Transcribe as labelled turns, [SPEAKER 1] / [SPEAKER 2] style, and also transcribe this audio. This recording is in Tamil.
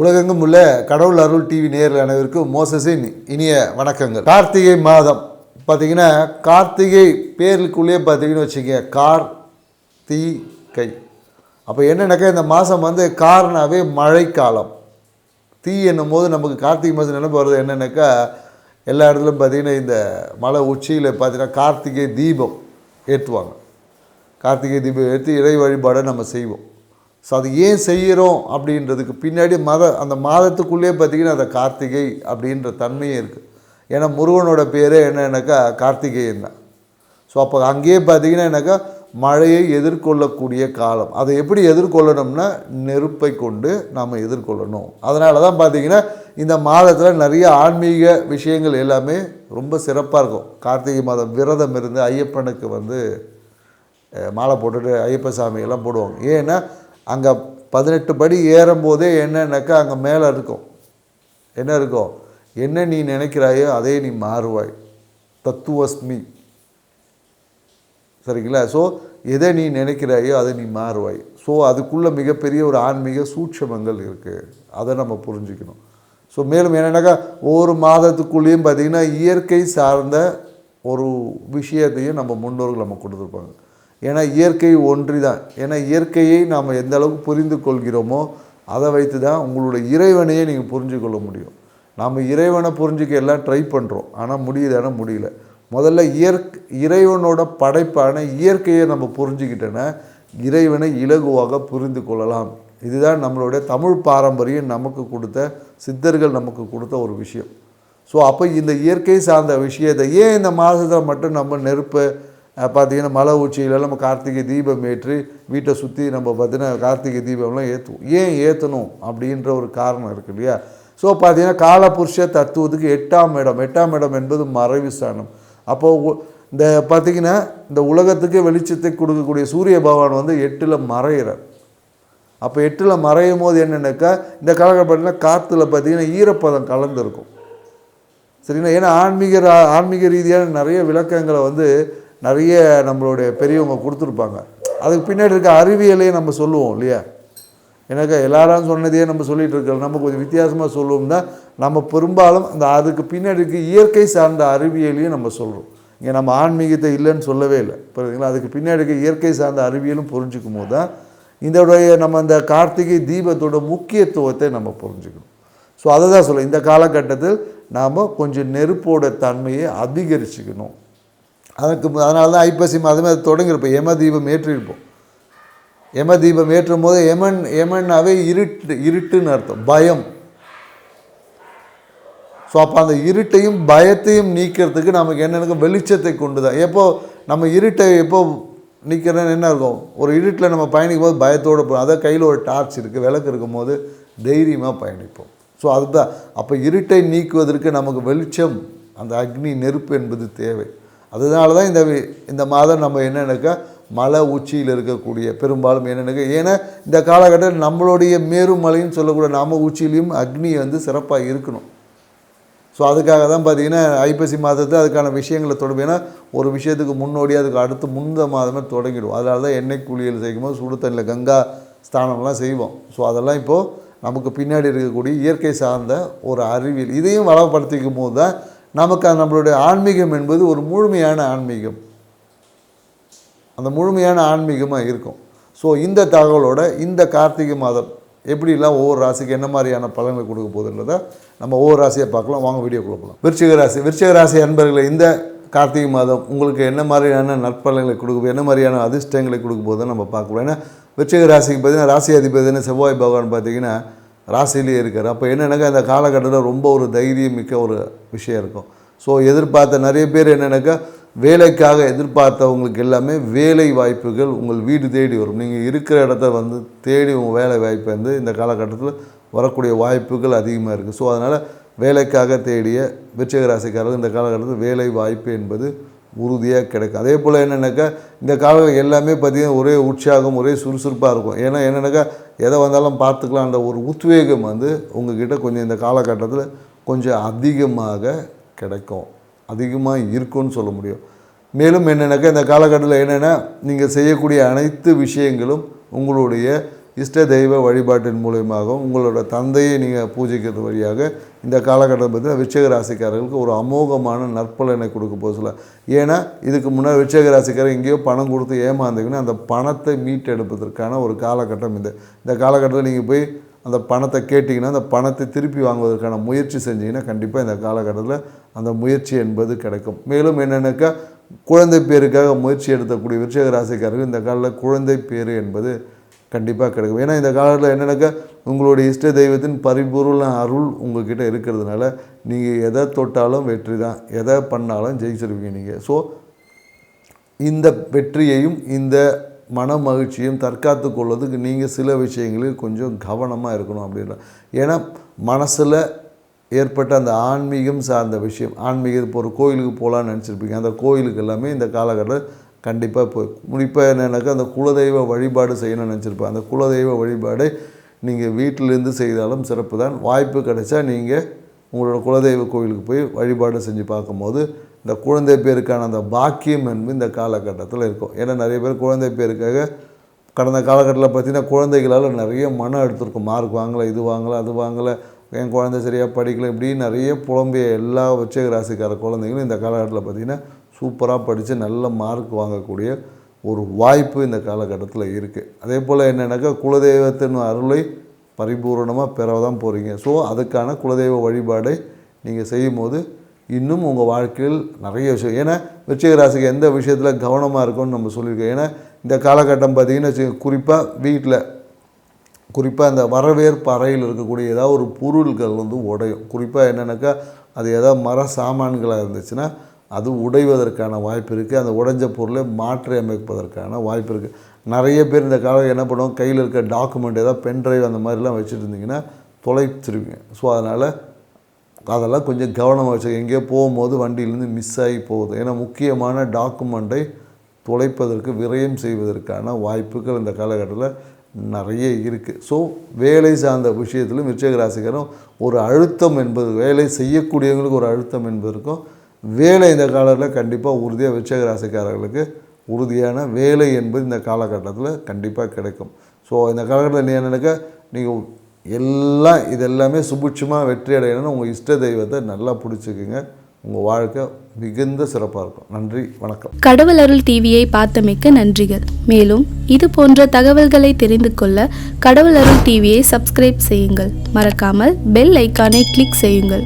[SPEAKER 1] உலகெங்கும் உள்ள கடவுள் அருள் டிவி நேரில் அனைவருக்கும் மோசஸின் இனிய வணக்கங்கள். கார்த்திகை மாதம். பார்த்தீங்கன்னா கார்த்திகை பேருக்குள்ளேயே பார்த்தீங்கன்னு வச்சுக்கோங்க கார் தீ கை அப்போ என்னென்னாக்கா இந்த மாதம் வந்து கார்னாவே மழைக்காலம். தீ என்னும் போது நமக்கு கார்த்திகை மாதம் நினைப்பு வருது என்னென்னாக்கா எல்லா இடத்துலையும் பார்த்தீங்கன்னா இந்த மலை உச்சியில் பார்த்தீங்கன்னா கார்த்திகை தீபம் ஏற்றுவாங்க. கார்த்திகை தீபம் ஏற்றி இறை வழிபாடை நம்ம செய்வோம். ஸோ அது ஏன் செய்கிறோம் அப்படின்றதுக்கு பின்னாடி மத அந்த மாதத்துக்குள்ளேயே பார்த்தீங்கன்னா அந்த கார்த்திகை அப்படின்ற தன்மையும் இருக்குது ஏன்னா முருகனோட பேரே என்னன்னாக்கா கார்த்திகேயன் தான். ஸோ அப்போ அங்கேயே பார்த்தீங்கன்னா என்னக்கா மழையை எதிர்கொள்ளக்கூடிய காலம். அதை எப்படி எதிர்கொள்ளணும்னா நெருப்பை கொண்டு நாம் எதிர்கொள்ளணும். அதனால தான் பார்த்தீங்கன்னா இந்த மாதத்தில் நிறைய ஆன்மீக விஷயங்கள் எல்லாமே ரொம்ப சிறப்பாக இருக்கும். கார்த்திகை மாதம் விரதம் இருந்து ஐயப்பனுக்கு வந்து மாலை போட்டுட்டு ஐயப்ப சாமியெல்லாம் போடுவாங்க. ஏன்னா அங்கே பதினெட்டு படி ஏறும்போதே என்னன்னாக்கா அங்கே மேலே இருக்கும். என்ன இருக்கும்? என்ன நீ நினைக்கிறாயோ அதே நீ மாறுவாய். தத்துவஸ்மி. சரிங்களா? ஸோ எதை நீ நினைக்கிறாயோ அதை நீ மாறுவாய். ஸோ அதுக்குள்ளே மிகப்பெரிய ஒரு ஆன்மீக சூட்சமங்கள் இருக்குது அதை நம்ம புரிஞ்சுக்கணும். ஸோ மேலும் என்னென்னாக்கா ஒவ்வொரு மாதத்துக்குள்ளேயும் பார்த்திங்கன்னா இயற்கை சார்ந்த ஒரு விஷயத்தையும் நம்ம முன்னோர்கள் நம்ம கொடுத்துருப்பாங்க. ஏன்னா இயற்கை ஒன்றி தான் ஏன்னா இயற்கையை நாம் எந்த அளவுக்கு புரிந்து கொள்கிறோமோ அதை வைத்து தான் உங்களுடைய இறைவனையே நீங்கள் புரிஞ்சு கொள்ள முடியும். நாம் இறைவனை புரிஞ்சுக்க எல்லாம் ட்ரை பண்ணுறோம் ஆனால் முடியுதானா முடியல. முதல்ல இயற்கை இறைவனோட படைப்பான இயற்கையை நம்ம புரிஞ்சுக்கிட்டோன்னா இறைவனை இலகுவாக புரிந்து கொள்ளலாம். இதுதான் நம்மளுடைய தமிழ் பாரம்பரியம் நமக்கு கொடுத்த சித்தர்கள் நமக்கு கொடுத்த ஒரு விஷயம். ஸோ அப்போ இந்த இயற்கை சார்ந்த விஷயத்தை ஏன் இந்த மாதத்தில் மட்டும் நம்ம நெருப்பை பார்த்தீங்கன்னா மலை உச்சியில நம்ம கார்த்திகை தீபம் ஏற்றி வீட்டை சுற்றி நம்ம பார்த்தீங்கன்னா கார்த்திகை தீபம்லாம் ஏற்றுவோம் ஏன் ஏற்றணும் அப்படின்ற ஒரு காரணம் இருக்கு இல்லையா? ஸோ பார்த்தீங்கன்னா காலபுருஷ தத்துவத்துக்கு எட்டாம் இடம். எட்டாம் இடம் என்பது மறைவு ஸ்தானம். அப்போது இந்த பார்த்திங்கன்னா இந்த உலகத்துக்கு வெளிச்சத்தை கொடுக்கக்கூடிய சூரிய பகவான் வந்து எட்டில் மறையிறார். அப்போ எட்டில் மறையும் போது என்னென்னாக்கா இந்த காலகட்டத்தில் காற்றுல பார்த்தீங்கன்னா ஈரப்பதம் கலந்துருக்கும். சரிங்களா? ஏன்னா ஆன்மீக ரா- ஆன்மீக ரீதியான நிறைய விளக்கங்களை வந்து நிறைய நம்மளுடைய பெரியவங்க கொடுத்துருப்பாங்க. அதுக்கு பின்னாடி இருக்க அறிவியலையும் நம்ம சொல்லுவோம் இல்லையா? எனக்கு எல்லாரும் சொன்னதையே நம்ம சொல்லிகிட்டு இருக்கோம். நம்ம கொஞ்சம் வித்தியாசமாக சொல்லுவோம்னா நம்ம பெரும்பாலும் அந்த அதுக்கு பின்னாடி இருக்க இயற்கை சார்ந்த அறிவியலையும் நம்ம சொல்கிறோம் இங்கே நம்ம ஆன்மீகத்தை இல்லைன்னு சொல்லவே இல்லை. புரியுதுங்களா? அதுக்கு பின்னாடி இருக்க இயற்கை சார்ந்த அறிவியலும் புரிஞ்சுக்கும் போது தான் இதோடைய நம்ம இந்த கார்த்திகை தீபத்தோட முக்கியத்துவத்தை நம்ம புரிஞ்சுக்கணும். ஸோ அதை தான் சொல்ல இந்த காலகட்டத்தில் நாம் கொஞ்சம் நெருப்போட தன்மையை அதிகரிச்சுக்கணும். அதுக்கு அதனால தான் ஐப்பசி மாதமே அது தொடங்கியிருப்போம். யம தீபம் ஏற்றிருப்போம். யம தீபம் ஏற்றும் போது யமன் யமன்னாவே இருட்டு இருட்டுன்னு அர்த்தம். பயம். ஸோ அப்போ அந்த இருட்டையும் பயத்தையும் நீக்கிறதுக்கு நமக்கு என்னென்ன வெளிச்சத்தை கொண்டு தான் எப்போ நம்ம இருட்டை எப்போ நிற்கிறேன்னு என்ன இருக்கும்? ஒரு இருட்டில் நம்ம பயணிக்கும் போது பயத்தோடு போகும் அதான் கையில் ஒரு டார்ச் இருக்குது விளக்கு இருக்கும் போது தைரியமாக பயணிப்போம். ஸோ அதுதான். அப்போ இருட்டை நீக்குவதற்கு நமக்கு வெளிச்சம் அந்த அக்னி நெருப்பு என்பது தேவை. அதனால தான் இந்த இந்த மாதம் நம்ம என்னென்னாக்கா மலை உச்சியில் இருக்கக்கூடிய பெரும்பாலும் என்னென்னாக்கா ஏன்னா இந்த காலகட்டத்தில் நம்மளுடைய மேருமலைன்னு சொல்லக்கூடிய நாம உச்சியிலையும் அக்னி வந்து சிறப்பாக இருக்கணும். ஸோ அதுக்காக தான் பார்த்தீங்கன்னா ஐப்பசி மாதத்தில் அதுக்கான விஷயங்களை தொடங்கும் ஏன்னா ஒரு விஷயத்துக்கு முன்னோடி அதுக்கு அடுத்து முந்த மாதமே தொடங்கிடும். அதனால தான் எண்ணெய் குளியல் செய்யும்போது சுடு தண்ணியில் கங்கா ஸ்தானம்லாம் செய்வோம். ஸோ அதெல்லாம் இப்போது நமக்கு பின்னாடி இருக்கக்கூடிய இயற்கை சார்ந்த ஒரு அறிவியல் இதையும் வளப்படுத்திக்கும் போது தான் நமக்கு நம்மளுடைய ஆன்மீகம் என்பது ஒரு முழுமையான ஆன்மீகம். அந்த முழுமையான ஆன்மீகமாக இருக்கும். ஸோ இந்த தகவலோட இந்த கார்த்திகை மாதம் எப்படிலாம் ஒவ்வொரு ராசிக்கு என்ன மாதிரியான பலன்களை கொடுக்க போகுதுன்றதை நம்ம ஒவ்வொரு ராசியை பார்க்கலாம். வாங்க வீடியோ கொடுக்கலாம் விருச்சிக ராசி விருச்சிக ராசி அன்பர்களை இந்த கார்த்திகை மாதம் உங்களுக்கு என்ன மாதிரியான நற்பலன்களை கொடுக்க என்ன மாதிரியான அதிர்ஷ்டங்களை கொடுக்க போகுதுன்னு நம்ம பார்க்கலாம். ஏன்னா விருச்சிக ராசிக்கு பார்த்தீங்கன்னா ராசி அதிபதினு செவ்வாய் பகவான் பார்த்தீங்கன்னா ராசியிலேயே இருக்கார். அப்போ என்னென்னாக்கா இந்த காலகட்டத்தில் ரொம்ப ஒரு தைரியம் மிக்க ஒரு விஷயம் இருக்கும். ஸோ எதிர்பார்த்த நிறைய பேர் என்னென்னாக்கா வேலைக்காக எதிர்பார்த்தவங்களுக்கு எல்லாமே வேலை வாய்ப்புகள் உங்கள் வீடு தேடி வரும். நீங்கள் இருக்கிற இடத்த வந்து தேடி உங்கள் வேலை வாய்ப்பு வந்து இந்த காலகட்டத்தில் வரக்கூடிய வாய்ப்புகள் அதிகமாக இருக்குது ஸோ அதனால் வேலைக்காக தேடிய விருச்சிக ராசிக்காரர்கள் இந்த காலகட்டத்தில் வேலை வாய்ப்பு என்பது உறுதியாக கிடைக்கும். அதே போல் என்னென்னாக்கா இந்த காலம் எல்லாமே பார்த்திங்கன்னா ஒரே உற்சாகம் ஒரே சுறுசுறுப்பாக இருக்கும். ஏன்னா என்னென்னாக்கா எதை வந்தாலும் பார்த்துக்கலாம் அந்த ஒரு உத்வேகம் வந்து உங்ககிட்ட கொஞ்சம் இந்த காலகட்டத்தில் கொஞ்சம் அதிகமாக கிடைக்கும். அதிகமாக இருக்கும்னு சொல்ல முடியும். மேலும் என்னென்னாக்கா இந்த காலகட்டத்தில் என்னென்னா நீங்கள் செய்யக்கூடிய அனைத்து விஷயங்களும் உங்களுடைய இஷ்ட தெய்வ வழிபாட்டின் மூலியமாகவும் உங்களோட தந்தையை நீங்கள் பூஜிக்கிறது வழியாக இந்த காலகட்டம் பார்த்தீங்கன்னா விருச்சிக ராசிக்காரர்களுக்கு ஒரு அமோகமான நற்பலனை கொடுக்க போக சொல்ல. ஏன்னா இதுக்கு முன்னாடி விருச்சிக ராசிக்காரர் எங்கேயோ பணம் கொடுத்து ஏமாந்தீங்கன்னா அந்த பணத்தை மீட்டெடுப்பதற்கான ஒரு காலகட்டம் இந்த இந்த காலகட்டத்தில் நீங்கள் போய் அந்த பணத்தை கேட்டிங்கன்னா அந்த பணத்தை திருப்பி வாங்குவதற்கான முயற்சி செஞ்சீங்கன்னா கண்டிப்பாக இந்த காலகட்டத்தில் அந்த முயற்சி என்பது கிடைக்கும். மேலும் என்னென்னாக்கா குழந்தை பேருக்காக முயற்சி எடுத்தக்கூடிய விருச்சக ராசிக்காரர்கள் இந்த காலத்தில் குழந்தை பேர் என்பது கண்டிப்பாக கிடைக்கும். ஏன்னா இந்த காலத்தில் என்னென்னாக்கா உங்களுடைய இஷ்ட தெய்வத்தின் பரிபூர்ண அருள் உங்கள்கிட்ட இருக்கிறதுனால நீங்கள் எதை தொட்டாலும் வெற்றி தான். எதை பண்ணாலும் ஜெயிச்சிருவீங்க நீங்கள் ஸோ இந்த வெற்றியையும் இந்த மன மகிழ்ச்சியும் தற்காத்து கொள்வதுக்கு நீங்கள் சில விஷயங்களில் கொஞ்சம் கவனமாக இருக்கணும் அப்படின்னா ஏன்னா மனசில் ஏற்பட்ட அந்த ஆன்மீகம் சார்ந்த விஷயம் ஆன்மீகம் இப்போ ஒரு கோயிலுக்கு போகலான்னு நினச்சிருப்பீங்க. அந்த கோயிலுக்கு எல்லாமே இந்த காலகட்டத்தில் கண்டிப்பாக போய் குறிப்பாக என்னென்னாக்கா அந்த குலதெய்வ வழிபாடு செய்யணும்னு நினச்சிருப்பேன். அந்த குலதெய்வ வழிபாடு நீங்கள் வீட்டிலேருந்து செய்தாலும் சிறப்பு தான் வாய்ப்பு கிடைச்சா நீங்கள் உங்களோட குலதெய்வ கோயிலுக்கு போய் வழிபாடு செஞ்சு பார்க்கும்போது இந்த குழந்தை பேருக்கான அந்த பாக்கியம் என்பது இந்த காலகட்டத்தில் இருக்கும். ஏன்னா நிறைய பேர் குழந்தை பேருக்காக கடந்த காலகட்டத்தில் பார்த்தீங்கன்னா குழந்தைகளால் நிறைய மனம் எடுத்திருக்கும் மார்க் வாங்கலை இது வாங்கலை அது வாங்கலை என் குழந்தை சரியாக படிக்கலை இப்படி நிறைய புலம்பிய எல்லா உச்சக ராசிக்கார குழந்தைங்களும் இந்த காலகட்டத்தில் பார்த்திங்கன்னா சூப்பராக படித்து நல்ல மார்க் வாங்கக்கூடிய ஒரு வாய்ப்பு இந்த காலகட்டத்தில் இருக்குது அதே போல் என்னென்னாக்கா குலதெய்வத்தின் அருளை பரிபூரணமாக பெற தான் போகிறீங்க ஸோ அதுக்கான குலதெய்வ வழிபாடை நீங்கள் செய்யும்போது இன்னும் உங்கள் வாழ்க்கையில் நிறைய விஷயம். ஏன்னா விருச்சிக ராசிக்கு எந்த விஷயத்தில் கவனமாக இருக்கும்னு நம்ம சொல்லியிருக்கோம். ஏன்னா இந்த காலகட்டம் பார்த்திங்கன்னா வச்சு குறிப்பாக வீட்டில் குறிப்பாக அந்த வரவேற்பு அறையில் இருக்கக்கூடிய ஏதாவது ஒரு பொருள்கள் வந்து உடையும். குறிப்பாக என்னென்னாக்கா அது ஏதாவது மர சாமான்களாக இருந்துச்சுன்னா அது உடைவதற்கான வாய்ப்பு இருக்குது அந்த உடைஞ்ச பொருளை மாற்றி அமைப்பதற்கான வாய்ப்பு இருக்குது நிறைய பேர் இந்த காலம் என்ன பண்ணுவோம் கையில் இருக்க டாக்குமெண்ட் ஏதாவது பென்ட்ரைவ் அந்த மாதிரிலாம் வச்சுட்டு இருந்தீங்கன்னா தொலைச்சிருவீங்க. ஸோ அதனால் அதெல்லாம் கொஞ்சம் கவனமாக வச்சு எங்கேயோ போகும்போது வண்டியிலேருந்து மிஸ் ஆகி போகுது. ஏன்னா முக்கியமான டாக்குமெண்ட்டை தொலைப்பதற்கு விரயம் செய்வதற்கான வாய்ப்புகள் இந்த காலகட்டத்தில் நிறைய இருக்குது ஸோ வேலை சார்ந்த விஷயத்திலும் விருச்சிக ராசிக்காரும் ஒரு அழுத்தம் என்பது வேலை செய்யக்கூடியவங்களுக்கு ஒரு அழுத்தம் என்பது இருக்கும் வேலை இந்த காலத்தில் கண்டிப்பாக உறுதியாக விருச்சிக ராசிக்காரர்களுக்கு உறுதியான வேலை என்பது இந்த காலகட்டத்தில் கண்டிப்பாக கிடைக்கும். ஸோ இந்த காலகட்டத்தில் நீ நீங்கள் எல்லாம் இது எல்லாமே சுபிட்சமாக வெற்றி அடையணும்னு உங்கள் இஷ்ட தெய்வத்தை நல்லா பிடிச்சிக்குங்க. உங்கள் வாழ்க்கை மிகுந்த சிறப்பாக இருக்கும். நன்றி வணக்கம்.
[SPEAKER 2] கடவுள் அருள் டிவியை பார்த்தமைக்க நன்றிகள். மேலும் இது போன்ற தகவல்களை தெரிந்து கொள்ள கடவுள் அருள் டிவியை சப்ஸ்கிரைப் செய்யுங்கள். மறக்காமல் பெல் ஐக்கானை கிளிக் செய்யுங்கள்.